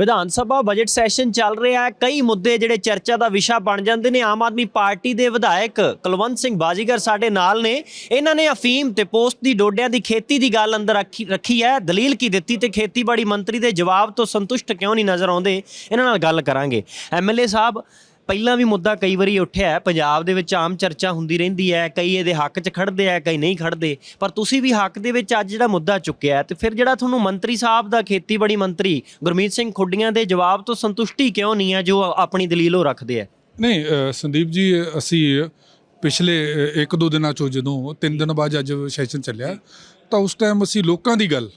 Vidhan Sabha budget session ਚੱਲ ਰਿਹਾ ਹੈ। ਕਈ ਮੁੱਦੇ ਜਿਹੜੇ ਚਰਚਾ ਦਾ ਵਿਸ਼ਾ ਬਣ ਜਾਂਦੇ ਨੇ। ਆਮ ਆਦਮੀ ਪਾਰਟੀ ਦੇ ਵਿਧਾਇਕ ਕੁਲਵੰਤ ਸਿੰਘ ਬਾਜੀਗਰ ਸਾਡੇ ਨਾਲ ਨੇ। ਇਹਨਾਂ ਨੇ ਅਫੀਮ ਤੇ ਪੋਸਟ ਦੀ ਡੋਡਿਆਂ ਦੀ ਖੇਤੀ ਦੀ ਗੱਲ ਅੰਦਰ ਰੱਖੀ ਰੱਖੀ ਹੈ। ਦਲੀਲ ਕੀ ਦਿੱਤੀ ਤੇ ਖੇਤੀਬਾੜੀ ਮੰਤਰੀ ਦੇ ਜਵਾਬ ਤੋਂ ਸੰਤੁਸ਼ਟ ਕਿਉਂ ਨਹੀਂ ਨਜ਼ਰ ਆਉਂਦੇ? ਇਹਨਾਂ ਨਾਲ ਗੱਲ ਕਰਾਂਗੇ। ਐਮਐਲਏ ਸਾਹਿਬ ਪਹਿਲਾਂ ਵੀ ਮੁੱਦਾ ਕਈ ਵਾਰੀ ਉੱਠਿਆ ਹੈ ਪੰਜਾਬ ਦੇ ਵਿੱਚ ਆਮ ਚਰਚਾ ਹੁੰਦੀ ਰਹਿੰਦੀ ਹੈ ਕਈ ਇਹਦੇ ਹੱਕ 'ਚ ਖੜਦੇ ਆ ਕਈ ਨਹੀਂ ਖੜਦੇ ਪਰ ਤੁਸੀਂ ਵੀ ਹੱਕ ਦੇ ਵਿੱਚ ਅੱਜ ਜਿਹੜਾ ਮੁੱਦਾ ਚੁੱਕਿਆ ਹੈ ਤੇ ਫਿਰ ਜਿਹੜਾ ਤੁਹਾਨੂੰ ਮੰਤਰੀ ਸਾਹਿਬ ਦਾ ਖੇਤੀਬਾੜੀ ਮੰਤਰੀ ਗੁਰਮੀਤ ਸਿੰਘ ਖੁੱਡੀਆਂ ਦੇ ਜਵਾਬ ਤੋਂ ਸੰਤੁਸ਼ਟੀ ਕਿਉਂ ਨਹੀਂ ਹੈ ਜੋ ਆਪਣੀ ਦਲੀਲ ਉਹ ਰੱਖਦੇ ਆ ਨਹੀਂ ਅ, ਸੰਦੀਪ ਜੀ ਅਸੀਂ ਪਿਛਲੇ ਅ, ਇੱਕ ਦੋ ਦਿਨਾਂ ਚੋਂ ਜਦੋਂ ਤਿੰਨ ਦਿਨ ਬਾਅਦ ਅੱਜ ਸੈਸ਼ਨ ਚੱਲਿਆ ਤਾਂ ਉਸ ਟਾਈਮ ਅਸੀਂ ਲੋਕਾਂ ਦੀ ਗੱਲ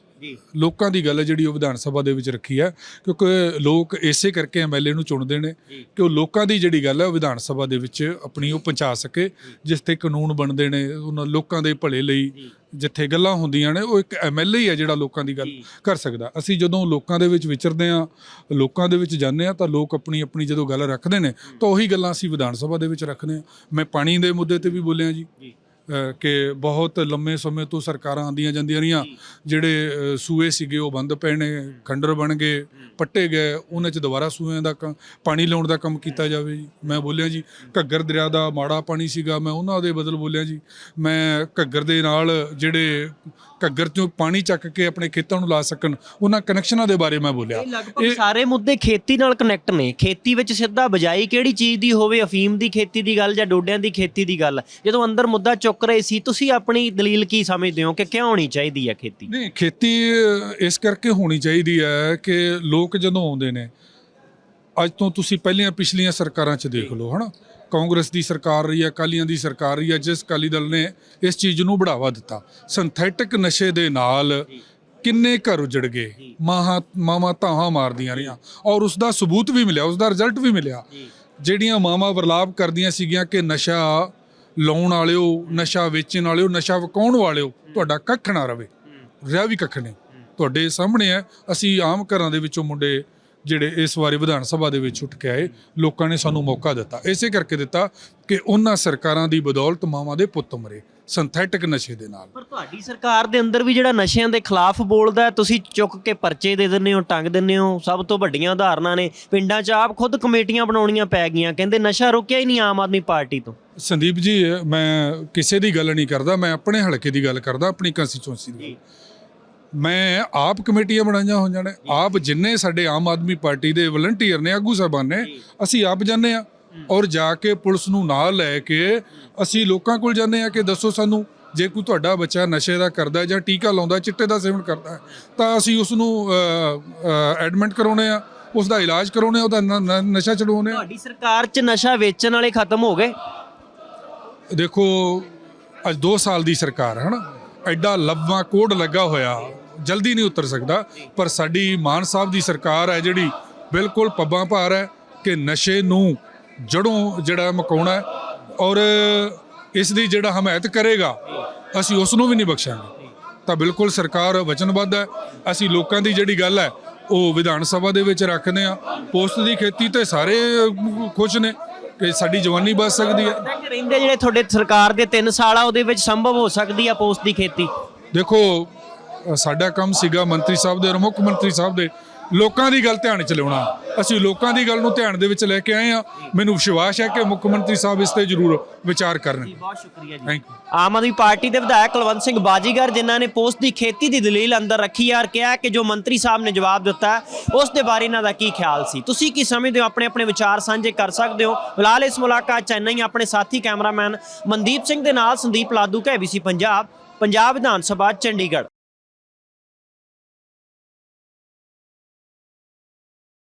ਲੋਕਾਂ ਦੀ ਗੱਲ ਹੈ ਜਿਹੜੀ ਉਹ ਵਿਧਾਨ ਸਭਾ ਦੇ ਵਿੱਚ ਰੱਖੀ ਹੈ ਕਿਉਂਕਿ ਲੋਕ ਇਸੇ ਕਰਕੇ ਐਮਐਲਏ ਨੂੰ ਚੁਣਦੇ ਨੇ ਕਿ ਉਹ ਲੋਕਾਂ ਦੀ ਜਿਹੜੀ ਗੱਲ ਹੈ ਉਹ ਵਿਧਾਨ ਸਭਾ ਦੇ ਵਿੱਚ ਆਪਣੀ ਉਹ ਪਹੁੰਚਾ ਸਕੇ ਜਿਸ ਤੇ ਕਾਨੂੰਨ ਬਣਦੇ ਨੇ ਉਹਨਾਂ ਲੋਕਾਂ ਦੇ ਭਲੇ ਲਈ ਜਿੱਥੇ ਗੱਲਾਂ ਹੁੰਦੀਆਂ ਨੇ ਉਹ ਇੱਕ ਐਮਐਲਏ ਹੀ ਹੈ ਜਿਹੜਾ ਲੋਕਾਂ ਦੀ ਗੱਲ ਕਰ ਸਕਦਾ। ਅਸੀਂ ਜਦੋਂ ਲੋਕਾਂ ਦੇ ਵਿੱਚ ਵਿਚਰਦੇ ਆ ਲੋਕਾਂ ਦੇ ਵਿੱਚ ਜਾਂਦੇ ਆ ਤਾਂ ਲੋਕ ਆਪਣੀ ਆਪਣੀ ਜਦੋਂ ਗੱਲ ਰੱਖਦੇ ਨੇ ਤਾਂ ਉਹੀ ਗੱਲਾਂ ਅਸੀਂ ਵਿਧਾਨ ਸਭਾ ਦੇ ਵਿੱਚ ਰੱਖਦੇ ਆ ਮੈਂ ਪਾਣੀ ਦੇ ਮੁੱਦੇ ਤੇ ਵੀ ਬੋਲਿਆ ਜੀ। ਕਿ ਬਹੁਤ ਲੰਮੇ ਸਮੇਂ ਤੋਂ ਸਰਕਾਰਾਂ ਆਂਦੀਆਂ ਜਾਂਦੀਆਂ ਰਹੀਆਂ। ਜਿਹੜੇ ਸੂਏ ਸੀਗੇ ਉਹ ਬੰਦ ਪਏ ਨੇ ਖੰਡਰ ਬਣ ਗਏ ਪੱਟੇ ਗਏ ਉਹਨਾਂ 'ਚ ਦੁਬਾਰਾ ਸੂਇਆਂ ਦਾ ਪਾਣੀ ਲਾਉਣ ਦਾ ਕੰਮ ਕੀਤਾ ਜਾਵੇ ਜੀ। ਮੈਂ ਬੋਲਿਆ ਜੀ ਘੱਗਰ ਦਰਿਆ ਦਾ ਮਾੜਾ ਪਾਣੀ ਸੀਗਾ ਮੈਂ ਉਹਨਾਂ ਦੇ ਬਦਲ ਬੋਲਿਆ ਜੀ। ਮੈਂ ਘੱਗਰ ਦੇ ਨਾਲ ਜਿਹੜੇ ਘੱਗਰ 'ਚੋਂ ਪਾਣੀ ਚੱਕ ਕੇ ਆਪਣੇ ਖੇਤਾਂ ਨੂੰ ਲਾ ਸਕਣ ਉਹਨਾਂ ਕਨੈਕਸ਼ਨਾਂ ਦੇ ਬਾਰੇ ਮੈਂ ਬੋਲਿਆ। ਇਹ ਸਾਰੇ ਮੁੱਦੇ ਖੇਤੀ ਨਾਲ ਕਨੈਕਟ ਨੇ। ਖੇਤੀ ਵਿੱਚ ਸਿੱਧਾ ਬਜਾਈ ਕਿਹੜੀ ਚੀਜ਼ ਦੀ ਹੋਵੇ ਅਫੀਮ ਦੀ ਖੇਤੀ ਦੀ ਗੱਲ ਜਾਂ ਡੋਡਿਆਂ ਦੀ ਖੇਤੀ ਦੀ ਗੱਲ। ਜਦੋਂ ਅੰਦਰ ਮੁੱਦਾ ਚੁੱਕ ਰਹੇ ਸੀ ਤੁਸੀਂ ਆਪਣੀ ਦਲੀਲ ਕੀ ਸਮਝਦੇ ਹੋ ਕਿ ਕਿਉਂ ਹੋਣੀ ਚਾਹੀਦੀ ਹੈ ਖੇਤੀ? ਨਹੀਂ ਖੇਤੀ ਇਸ ਕਰਕੇ ਹੋਣੀ ਚਾਹੀਦੀ ਹੈ ਕਿ ਲੋਕ ਜਦੋਂ ਆਉਂਦੇ ਨੇ ਅੱਜ ਤੋਂ ਤੁਸੀਂ ਪਹਿਲੀਆਂ ਪਿਛਲੀਆਂ ਸਰਕਾਰਾਂ 'ਚ ਦੇਖ ਲਓ ਹਨਾ? ਕਾਂਗਰਸ ਦੀ ਸਰਕਾਰ ਰਹੀ ਹੈ ਅਕਾਲੀਆਂ ਦੀ ਸਰਕਾਰ ਰਹੀ ਹੈ ਜਿਸ ਅਕਾਲੀ ਦਲ ਨੇ ਇਸ ਚੀਜ਼ ਨੂੰ ਬੜਾਵਾ ਦਿੱਤਾ। ਸਿੰਥੈਟਿਕ ਨਸ਼ੇ ਦੇ ਨਾਲ ਕਿੰਨੇ ਘਰ ਉਜੜ ਗਏ ਮਾਹਾਂ ਮਾਵਾਂ ਧਾਹਾਂ ਮਾਰਦੀਆਂ ਰਹੀਆਂ ਔਰ ਉਸ ਦਾ ਸਬੂਤ ਵੀ ਮਿਲਿਆ ਉਸ ਦਾ ਰਿਜ਼ਲਟ ਵੀ ਮਿਲਿਆ। ਜਿਹੜੀਆਂ ਮਾਵਾਂ ਵਰਲਾਪ ਕਰਦੀਆਂ ਸੀਗੀਆਂ ਕਿ ਨਸ਼ਾ ਲਾਉਣ ਵਾਲਿਓ ਨਸ਼ਾ ਵੇਚਣ ਵਾਲਿਓ ਨਸ਼ਾ ਵਿਕਾਉਣ ਵਾਲਿਓ ਤੁਹਾਡਾ ਕੱਖ ਨਾ ਰਵੇ। ਰਿਹਾ ਵੀ ਕੱਖ ਨਹੀਂ। ਤੁਹਾਡੇ ਸਾਹਮਣੇ ਹੈ। ਅਸੀਂ ਆਮ ਘਰਾਂ ਦੇ ਵਿੱਚੋਂ ਮੁੰਡੇ ਜਿਹੜੇ ਇਸ ਵਾਰੀ ਵਿਧਾਨ ਸਭਾ ਦੇ ਵਿੱਚ ਉੱਠ ਕੇ ਆਏ ਲੋਕਾਂ ਨੇ ਸਾਨੂੰ ਮੌਕਾ ਦਿੱਤਾ। ਇਸੇ ਕਰਕੇ ਦਿੱਤਾ ਕਿ ਉਹਨਾਂ ਸਰਕਾਰਾਂ ਦੀ ਬਦੌਲਤ ਮਾਵਾਂ ਦੇ ਪੁੱਤ ਮਰੇ ਸਿੰਥੈਟਿਕ ਨਸ਼ੇ ਦੇ ਨਾਲ। ਪਰ ਤੁਹਾਡੀ ਸਰਕਾਰ ਦੇ ਅੰਦਰ ਵੀ ਜਿਹੜਾ ਨਸ਼ਿਆਂ ਦੇ ਖਿਲਾਫ ਬੋਲਦਾ ਤੁਸੀਂ ਚੁੱਕ ਕੇ ਪਰਚੇ ਦੇ ਦਿੰਦੇ ਹੋ ਟੰਗ ਦਿੰਦੇ ਹੋ ਸਭ ਤੋਂ ਵੱਡੀਆਂ ਉਦਾਹਰਨਾਂ ਨੇ। ਪਿੰਡਾਂ 'ਚ ਆਪ ਖੁਦ ਕਮੇਟੀਆਂ ਬਣਾਉਣੀਆਂ ਪੈ ਗਈਆਂ ਕਹਿੰਦੇ ਨਸ਼ਾ ਰੁਕਿਆ ਹੀ ਨਹੀਂ ਆਮ ਆਦਮੀ ਪਾਰਟੀ ਤੋਂ। ਸੰਦੀਪ ਜੀ ਮੈਂ ਕਿਸੇ ਦੀ ਗੱਲ ਨਹੀਂ ਕਰਦਾ ਮੈਂ ਆਪਣੇ ਹਲਕੇ ਦੀ ਗੱਲ ਕਰਦਾ ਆਪਣੀ ਕੰਸਟੀਚੁਐਂਸੀ ਦੀ ਮੈਂ ਆਪ ਕਮੇਟੀਆਂ ਬਣਾਈਆਂ ਹੋਈਆਂ ਨੇ। ਆਪ ਜਿੰਨੇ ਸਾਡੇ ਆਮ ਆਦਮੀ ਪਾਰਟੀ ਦੇ ਵਲੰਟੀਅਰ ਨੇ ਆਗੂ ਸਾਹਿਬਾਨ ਨੇ ਅਸੀਂ ਆਪ ਜਾਂਦੇ ਆ ਔਰ ਜਾ ਕੇ ਪੁਲਿਸ ਨੂੰ ਨਾਲ ਲੈ ਕੇ ਅਸੀਂ ਲੋਕਾਂ ਕੋਲ ਜਾਂਦੇ ਆ ਕਿ ਦੱਸੋ ਸਾਨੂੰ ਜੇ ਕੋਈ ਤੁਹਾਡਾ ਬੱਚਾ ਨਸ਼ੇ ਦਾ ਕਰਦਾ ਜਾਂ ਟੀਕਾ ਲਾਉਂਦਾ ਚਿੱਟੇ ਦਾ ਸੇਵਨ ਕਰਦਾ ਤਾਂ ਅਸੀਂ ਉਸ ਨੂੰ ਐਡਮਿਟ ਕਰਾਉਣੇ ਆ ਉਸ ਦਾ ਇਲਾਜ ਕਰਾਉਣੇ ਆ ਉਹਦਾ ਨਸ਼ਾ ਛਡਾਉਣੇ ਆ ਤੁਹਾਡੀ ਸਰਕਾਰ 'ਚ ਨਸ਼ਾ ਵੇਚਣ ਵਾਲੇ ਖਤਮ ਹੋ ਗਏ? ਦੇਖੋ ਅੱਜ 2 ਸਾਲ ਦੀ ਸਰਕਾਰ ਹੈ ਨਾ ਐਡਾ ਲੰਬਾ ਕੋਡ ਲੱਗਾ ਹੋਇਆ। ਜਲਦੀ ਨਹੀਂ ਉਤਰ ਸਕਦਾ ਪਰ ਸਾਡੀ ਮਾਨ ਸਾਹਿਬ ਦੀ ਸਰਕਾਰ ਹੈ ਜਿਹੜੀ ਬਿਲਕੁਲ ਪੱਬਾਂ ਭਾਰ ਹੈ ਕਿ ਨਸ਼ੇ ਨੂੰ ਜੜੋਂ ਜਿਹੜਾ ਮਕਾਉਣਾ ਔਰ ਇਸ ਦੀ ਜਿਹੜਾ ਹਮਾਇਤ ਕਰੇਗਾ ਅਸੀਂ ਉਸ ਨੂੰ ਵੀ ਨਹੀਂ ਬਖਸ਼ਾਂਗੇ। ਤਾਂ ਬਿਲਕੁਲ ਸਰਕਾਰ ਵਚਨਬੱਧ ਹੈ ਅਸੀਂ ਲੋਕਾਂ ਦੀ ਜਿਹੜੀ ਗੱਲ ਹੈ ਉਹ ਵਿਧਾਨ ਸਭਾ ਦੇ ਵਿੱਚ ਰੱਖਦੇ ਆ ਪੋਸਟ ਦੀ ਖੇਤੀ ਤੇ ਸਾਰੇ ਖੁਸ਼ ਨੇ ਕਿ ਸਾਡੀ ਜਵਾਨੀ ਬਚ ਸਕਦੀ ਹੈ। ਰਹਿੰਦੇ ਜਿਹੜੇ ਤੁਹਾਡੇ ਸਰਕਾਰ ਦੇ 3 ਸਾਲ ਆ ਉਹਦੇ ਵਿੱਚ ਸੰਭਵ ਹੋ ਸਕਦੀ ਆ ਪੋਸਟ ਦੀ ਖੇਤੀ? ਦੇਖੋ ਸਾਡਾ ਕੰਮ ਸੀਗਾ ਮੰਤਰੀ ਸਾਹਿਬ ਦੇ ਔਰ ਮੁੱਖ ਮੰਤਰੀ ਸਾਹਿਬ ਦੇ ਲੋਕਾਂ ਦੀ ਗੱਲ ਧਿਆਨ ਚ ਲਿਆਉਣਾ। ਅਸੀਂ ਲੋਕਾਂ ਦੀ ਗੱਲ ਨੂੰ ਧਿਆਨ ਦੇ ਵਿੱਚ ਲੈ ਕੇ ਆਏ ਆ ਮੈਨੂੰ ਵਿਸ਼ਵਾਸ ਹੈ ਕਿ ਮੁੱਖ ਮੰਤਰੀ ਸਾਹਿਬ ਇਸ ਤੇ ਜ਼ਰੂਰ ਵਿਚਾਰ ਕਰਨਗੇ। ਬਹੁਤ ਸ਼ੁਕਰੀਆ ਜੀ। ਆਮ ਆਦਮੀ ਪਾਰਟੀ ਦੇ ਵਿਧਾਇਕ ਕੁਲਵੰਤ ਸਿੰਘ ਬਾਜੀਗਰ ਜਿਨ੍ਹਾਂ ਨੇ ਪੋਸਟ ਦੀ ਖੇਤੀ ਦੀ ਦਲੀਲ ਅੰਦਰ ਰੱਖੀ ਯਾਰ ਕਿਹਾ ਕਿ ਜੋ ਮੰਤਰੀ ਸਾਹਿਬ ਨੇ ਜਵਾਬ ਦਿੱਤਾ ਹੈ, ਉਸ ਦੇ ਬਾਰੇ ਇਹਨਾਂ ਦਾ ਕੀ ਖਿਆਲ ਸੀ? ਤੁਸੀਂ ਕੀ ਸਮਝਦੇ ਹੋ? ਆਪਣੇ ਆਪਣੇ ਵਿਚਾਰ ਸਾਂਝੇ ਕਰ ਸਕਦੇ ਹੋ? ਫਿਲਹਾਲ ਇਸ ਮੁਲਾਕਾਤ ਚੈਨਈ ਆਪਣੇ ਸਾਥੀ ਕੈਮਰਾਮੈਨ ਮਨਦੀਪ ਸਿੰਘ ਦੇ ਨਾਲ ਸੰਦੀਪ ਲਾਦੂ ਕਾ ABC ਪੰਜਾਬ ਪੰਜਾਬ ਵਿਧਾਨ ਸਭਾ ਚੰਡੀਗੜ੍ਹ।